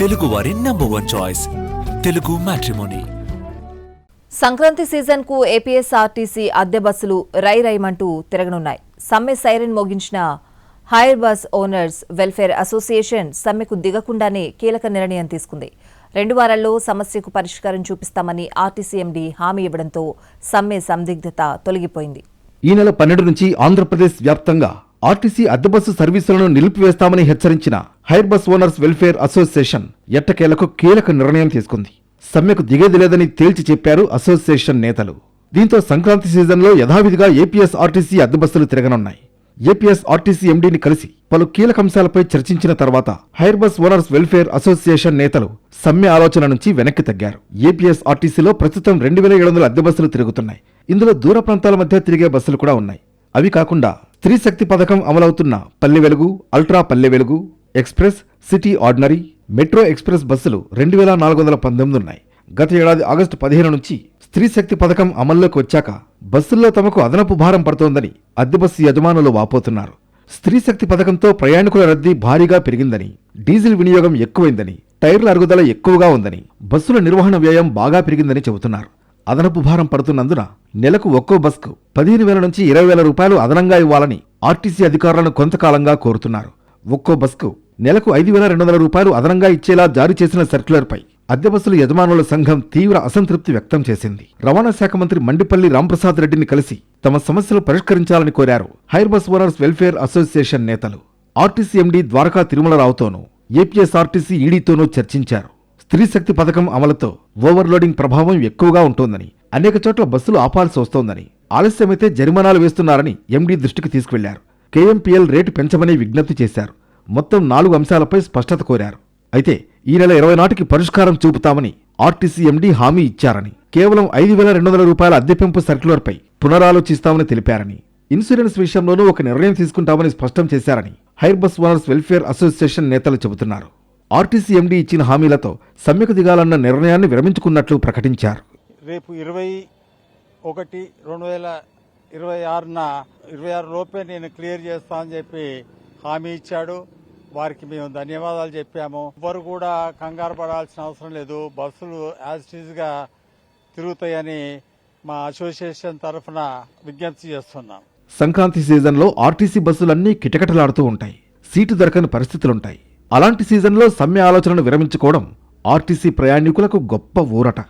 తెలుగువారి number one choice Telugu matrimony Sankranti సీజన్కు APSRTC అద్దె బస్సులు రై రైమంటూ తిరగనున్నాయి. సమ్మె siren మోగించిన hire bus owners welfare association సమ్మెకు దిగకుండానే కీలక నిర్ణయం తీసుకుంది. రెండు వారాల్లో సమస్యకు పరిష్కారం చూపిస్తామని ఆర్టీసీ ఎండీ హామీ ఇవ్వడంతో సమ్మె సందిగ్ధత తొలగిపోయింది. ఈ నెల పన్నెండు నుంచి ఆంధ్రప్రదేశ్ వ్యాప్తంగా ఆర్టీసీ అద్దె బస్సు సర్వీసులను నిలిపివేస్తామని హెచ్చరించిన hire bus owners welfare association ఎట్టకేలకు కీలక నిర్ణయం తీసుకుంది. సమ్మెకు దిగేది లేదని తేల్చి చెప్పారు అసోసియేషన్ నేతలు. దీంతో సంక్రాంతి సీజన్లో యథావిధిగా ఏపీఎస్ ఆర్టీసీ అద్దె బస్సులు తిరగనున్నాయి. ఏపీఎస్ ఆర్టీసీ ఎండీని కలిసి పలు కీలక అంశాలపై చర్చించిన తర్వాత hire bus owners welfare association నేతలు సమ్మె ఆలోచన నుంచి వెనక్కి తగ్గారు. ఏపీఎస్ ఆర్టీసీలో ప్రస్తుతం రెండు వేల ఏడు వందల అద్దె బస్సులు తిరుగుతున్నాయి. ఇందులో దూర ప్రాంతాల మధ్య తిరిగే బస్సులు కూడా ఉన్నాయి. అవి కాకుండా స్త్రీ శక్తి పథకం అమలవుతున్న పల్లె Velugu ultra Palle Velugu express city ordinary metro express బస్సులు రెండు వేల నాలుగు వందల పంతొమ్మిది ఉన్నాయి. గత ఏడాది ఆగస్టు పదిహేను నుంచి స్త్రీ శక్తి పథకం అమల్లోకి వచ్చాక బస్సుల్లో తమకు అదనపు భారం పడుతోందని అద్దె బస్సు యజమానులు వాపోతున్నారు. స్త్రీ శక్తి పథకంతో ప్రయాణికుల రద్దీ భారీగా పెరిగిందని డీజిల్ వినియోగం ఎక్కువైందని టైర్ల అరుగుదల ఎక్కువగా ఉందని బస్సుల నిర్వహణ వ్యయం బాగా పెరిగిందని చెబుతున్నారు. అదనపు భారం పడుతున్నందున నెలకు ఒక్కో బస్కు పదిహేను వేల నుంచి ఇరవై వేల రూపాయలు అదనంగా ఇవ్వాలని ఆర్టీసీ అధికారులను కొంతకాలంగా కోరుతున్నారు. ఒక్కో బస్కు నెలకు ఐదు వేల రెండు వందల రూపాయలు అదనంగా ఇచ్చేలా జారీ చేసిన సర్క్యులర్పై అద్దె బస్సుల యజమానుల సంఘం తీవ్ర అసంతృప్తి వ్యక్తం చేసింది. రవాణా శాఖ మంత్రి మండిపల్లి రాంప్రసాద్ రెడ్డిని కలిసి తమ సమస్యలు పరిష్కరించాలని కోరారు hire bus owners welfare association నేతలు. ఆర్టీసీ ఎండీ ద్వారకా తిరుమలరావుతోనూ ఏపీఎస్ఆర్టీసీ ఈడీతోనూ చర్చించారు. స్త్రీ శక్తి పథకం అమలుతో ఓవర్లోడింగ్ ప్రభావం ఎక్కువగా ఉంటోందని అనేక చోట్ల బస్సులు ఆపాల్సి వస్తోందని ఆలస్యమైతే జరిమానాలు వేస్తున్నారని ఎండీ దృష్టికి తీసుకెళ్ళారు కేఎంపీఎల్ రేటు పెంచమని విజ్ఞప్తి చేశారు. మొత్తం నాలుగు అంశాలపై స్పష్టత కోరారు. అయితే ఈ నెల ఇరవై నాటికి పరిష్కారం చూపుతామని ఆర్టీసీ ఎండీ హామీ ఇచ్చారని కేవలం ఐదు వేల రెండు వందల రూపాయల అద్దె పెంపు సర్క్యులర్పై పునరాలోచిస్తామని తెలిపారని ఇన్సూరెన్స్ విషయంలోనూ ఒక నిర్ణయం తీసుకుంటామని స్పష్టం చేశారని hire bus owners welfare association నేతలు చెబుతున్నారు. ఆర్టీసీ ఎండీ ఇచ్చిన హామీలతో సమ్మెకు దిగాలన్న నిర్ణయాన్ని విరమించుకున్నట్లు ప్రకటించారు. రేపు ఇరవై ఒకటి రెండు వేల ఇరవై ఆరున ఇరవై ఆరు లోపే నేను క్లియర్ చేస్తా అని చెప్పి హామీ ఇచ్చాడు. వారికి మేము ధన్యవాదాలు చెప్పాము. ఎవరు కూడా కంగారు పడాల్సిన అవసరం లేదు. బస్సులు యాజ్గా తిరుగుతాయని మా అసోసియేషన్ తరఫున విజ్ఞప్తి చేస్తున్నాం. సంక్రాంతి సీజన్లో ఆర్టీసీ బస్సులన్నీ కిటకిటలాడుతూ ఉంటాయి. సీటు దొరకని పరిస్థితులుంటాయి. అలాంటి సీజన్లో సమ్మె ఆలోచనను విరమించుకోవడం ఆర్టీసీ ప్రయాణికులకు గొప్ప ఊరట.